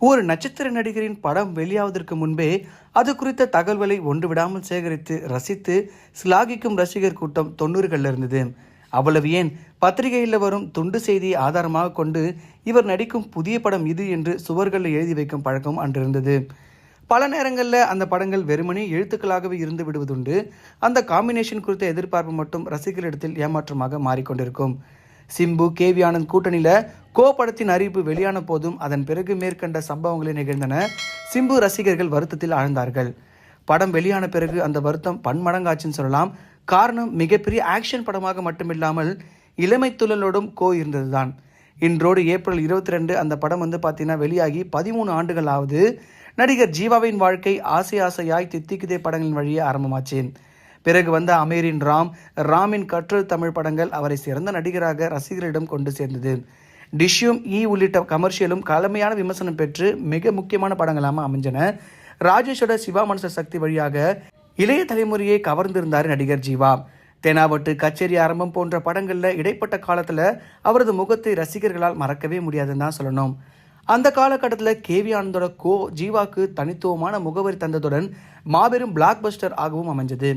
ஒரு நட்சத்திர நடிகரின் படம் வெளியாவதற்கு முன்பே அது குறித்த தகவல்களை ஒன்று விடாமல் சேகரித்து ரசித்து சிலாகிக்கும் ரசிகர் கூட்டம் தொண்ணூறுகளில் இருந்தது. அவ்வளவு ஏன்? பத்திரிகையில் வரும் துண்டு செய்தியை ஆதாரமாக கொண்டு இவர் நடிக்கும் புதிய படம் இது என்று சுவர்களில் எழுதி வைக்கும் பழக்கம் அன்றிருந்தது. பல நேரங்களில் அந்த படங்கள் வெறுமனே எழுத்துக்களாகவே இருந்து விடுவதுண்டு. அந்த காம்பினேஷன் குறித்த எதிர்பார்ப்பு மட்டும் ரசிகர்களிடத்தில் ஏமாற்றமாக மாறிக்கொண்டிருக்கும். சிம்பு கேவி ஆனந்த் கூட்டணியில் கோ படத்தின் அறிவிப்பு வெளியான போதும் அதன் பிறகு மேற்கண்ட சம்பவங்களை நிகழ்ந்தன. சிம்பு ரசிகர்கள் வருத்தத்தில் ஆழ்ந்தார்கள். படம் வெளியான பிறகு அந்த வருத்தம் பன்மடங்காச்சுன்னு சொல்லலாம். காரணம் மிகப்பெரிய ஆக்ஷன் படமாக மட்டுமில்லாமல் இளமை துள்ளலோடும் கோ இருந்ததுதான் இன்றோடு ஏப்ரல் இருபத்தி ரெண்டு அந்த படம் வந்து பார்த்தீங்கன்னா வெளியாகி பதிமூணு ஆண்டுகள் ஆகுது. நடிகர் ஜீவாவின் வாழ்க்கை ஆசை ஆசையாய் தித்திக்குதே படங்களின் வழியே ஆரம்பமாச்சு பிறகு வந்த அமீரின் ராம் ராமின் கற்றல் தமிழ் படங்கள் அவரை சிறந்த நடிகராக ரசிகர்களிடம் கொண்டு சேர்ந்தது. டிஷ்யூம் ஈ உள்ளிட்ட கமர்ஷியலும் கலமையான விமர்சனம் பெற்று மிக முக்கியமான படங்களாக அமைஞ்சன. ராஜேஷோட சிவா மனச சக்தி வழியாக இளைய தலைமுறையை கவர்ந்திருந்தார் நடிகர் ஜீவா. தெனாவட்டு கச்சேரி ஆரம்பம் போன்ற படங்களில் இடைப்பட்ட காலத்தில் அவரது முகத்தை ரசிகர்களால் மறக்கவே முடியாதுன்னு தான் சொல்லணும். அந்த காலகட்டத்தில் கேவி ஆனந்தோட கோ ஜீவாக்கு தனித்துவமான முகவரி தந்ததுடன் மாபெரும் பிளாக் பஸ்டர் ஆகவும் அமைஞ்சது.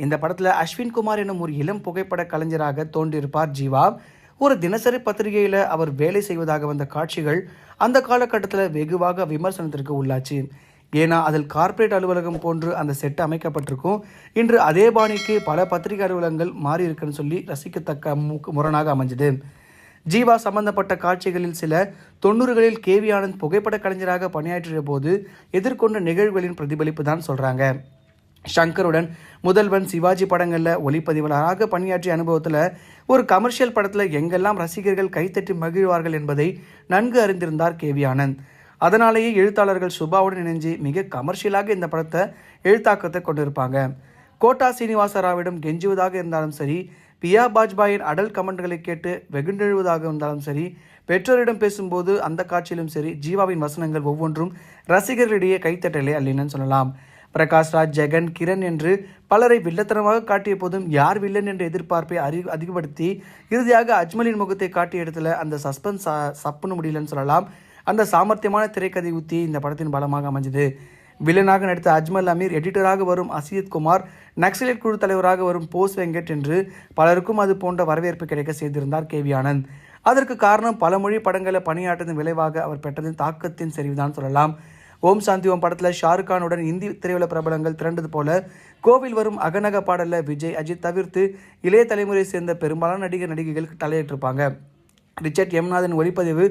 இந்த படத்தில் அஸ்வின் குமார் எனும் ஒரு இளம் புகைப்பட கலைஞராக தோன்றியிருப்பார் ஜீவா. ஒரு தினசரி பத்திரிகையில் அவர் வேலை செய்வதாக வந்த காட்சிகள் அந்த காலகட்டத்தில் வெகுவாக விமர்சனத்திற்கு உள்ளாச்சு. ஏன்னா அதில் கார்ப்பரேட் அலுவலகம் போன்று அந்த செட் அமைக்கப்பட்டிருக்கும். இன்று அதே பாணிக்கு பல பத்திரிகை அலுவலகங்கள் மாறி இருக்குன்னு சொல்லி ரசிக்கத்தக்க மு- முரணாக அமைஞ்சது. ஜீவா சம்பந்தப்பட்ட காட்சிகளில் சில தொண்ணூறுகளில் கேவி ஆனந்த் புகைப்பட கலைஞராக பணியாற்றிய போது எதிர்கொண்ட நிகழ்வுகளின் பிரதிபலிப்பு தான் சொல்கிறாங்க ஷங்கருடன் முதல்வன் சிவாஜி படங்களில் ஒளிப்பதிவாளராக பணியாற்றிய அனுபவத்தில் ஒரு கமர்ஷியல் படத்தில் எங்கெல்லாம் ரசிகர்கள் கைத்தட்டி மகிழ்வார்கள் என்பதை நன்கு அறிந்திருந்தார் கேவி ஆனந்த். அதனாலேயே எழுத்தாளர்கள் சுபாவுடன் இணைஞ்சு மிக கமர்ஷியலாக இந்த படத்தை எழுத்தாக்கத்தை கொண்டிருப்பாங்க. கோட்டா சீனிவாச ராவிடம் கெஞ்சுவதாக இருந்தாலும் சரி பியா பாஜ்பாயின் அடல் கமெண்ட்களை கேட்டு வெகுண்டெழுவதாக இருந்தாலும் சரி பெற்றோரிடம் பேசும்போது அந்த காட்சியிலும் சரி ஜீவாவின் வசனங்கள் ஒவ்வொன்றும் ரசிகர்களிடையே கைத்தட்டலே அல்லினு சொல்லலாம். பிரகாஷ் ராஜ் ஜெகன் கிரண் என்று பலரை வில்லத்தனமாக காட்டிய போதும் யார் வில்லன் என்ற எதிர்பார்ப்பை அறி அதிகப்படுத்தி இறுதியாக அஜ்மலின் முகத்தை காட்டிய இடத்துல அந்த சஸ்பென்ஸ் சப்புன்னு முடியலன்னு சொல்லலாம். அந்த சாமர்த்தியமான திரைக்கதை உத்தி இந்த படத்தின் பலமாக அமைஞ்சது. வில்லனாக நடித்த அஜ்மல் அமீர் எடிட்டராக வரும் அசியத் குமார் நக்சலைட் குழு தலைவராக வரும் போஸ் வெங்கட் என்று பலருக்கும் அது போன்ற வரவேற்பு கிடைக்க செய்திருந்தார் கேவி ஆனந்த். அதற்கு காரணம் பல மொழி படங்களை பணியாற்றதன் விளைவாக அவர் பெற்றதின் தாக்கத்தின் செறிவுதான் சொல்லலாம். ஓம் சாந்தி ஓம் படத்தில் ஷாருக் கானுடன் இந்தி திரையுலக பிரபலங்கள் திரண்டது போல கோவில் வரும் அகநக பாடலில் விஜய் அஜித் தவிர்த்து இளைய தலைமுறையை சேர்ந்த பெரும்பாலான நடிகர் நடிகைகள் தலையேற்றிருப்பாங்க ரிச்சர்ட் எம்நாதன் ஒளிப்பதிவு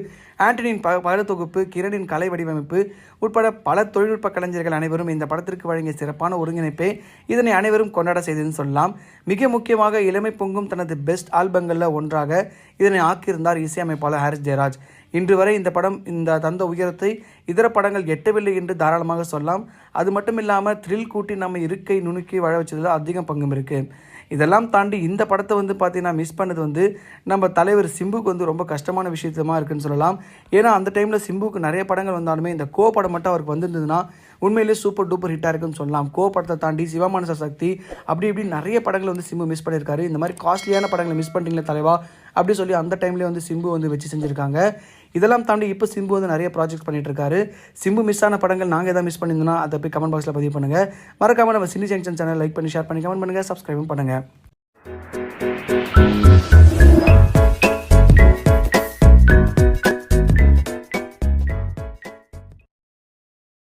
ஆண்டனியின் ப படத்தொகுப்பு கிரணின் கலை வடிவமைப்பு உட்பட பல தொழில்நுட்ப கலைஞர்கள் அனைவரும் இந்த படத்திற்கு வழங்கிய சிறப்பான ஒருங்கிணைப்பே இதனை அனைவரும் கொண்டாட செய்ததுன்னு சொல்லலாம். மிக முக்கியமாக இளமை பொங்கும் தனது பெஸ்ட் ஆல்பங்களில் ஒன்றாக இதனை ஆக்கியிருந்தார் இசையமைப்பாளர் ஹாரிஸ் ஜெயராஜ். இன்று வரை இந்த படம் இந்த தந்த உயரத்தை இதர படங்கள் எட்டவில்லை என்று தாராளமாக சொல்லலாம். அது மட்டும் இல்லாமல் த்ரில் கூட்டி நம்ம இருக்கை நுணுக்கி வாழ வச்சதில் அதிகம் பங்கும் இருக்குது இதெல்லாம் தாண்டி இந்த படத்தை வந்து பார்த்தீங்கன்னா மிஸ் பண்ணது வந்து நம்ம தலைவர் சிம்புக்கு வந்து ரொம்ப கஷ்டமான விஷயத்தமாக இருக்குன்னு சொல்லலாம். ஏன்னா அந்த டைமில் சிம்புக்கு நிறைய படங்கள் வந்தாலுமே இந்த கோ படம் மட்டும் அவருக்கு வந்திருந்ததுன்னா உண்மையிலே சூப்பர் டூப்பர் ஹிட்டாக இருக்குன்னு சொல்லலாம். கோ படத்தை தாண்டி சிவமானச சக்தி அப்படி இப்படி நிறைய படங்களை வந்து சிம்பு மிஸ் பண்ணியிருக்காரு இந்த மாதிரி காஸ்ட்லியான படங்களை மிஸ் பண்ணுறீங்களே தலைவா அப்படி சொல்லி அந்த டைம்லேயே வந்து சிம்பு வந்து வச்சு செஞ்சுருக்காங்க. இதெல்லாம் தாண்டி இப்போ சிம்பு வந்து நிறைய ப்ராஜெக்ட் பண்ணிட்டு இருக்காரு சிம்பு மிஸ் ஆன படங்கள் நாங்கள் எதாவது மிஸ் பண்ணியிருந்தோம்னா அதை போய் கமெண்ட் பாக்ஸில் பதிவு பண்ணுங்கள் மறக்காமல் நம்ம சினி ஜங்ஷன் சேனல் லைக் பண்ணி ஷேர் பண்ணி கமெண்ட் பண்ணுங்கள் சப்ஸ்கிரைபும் பண்ணுங்கள்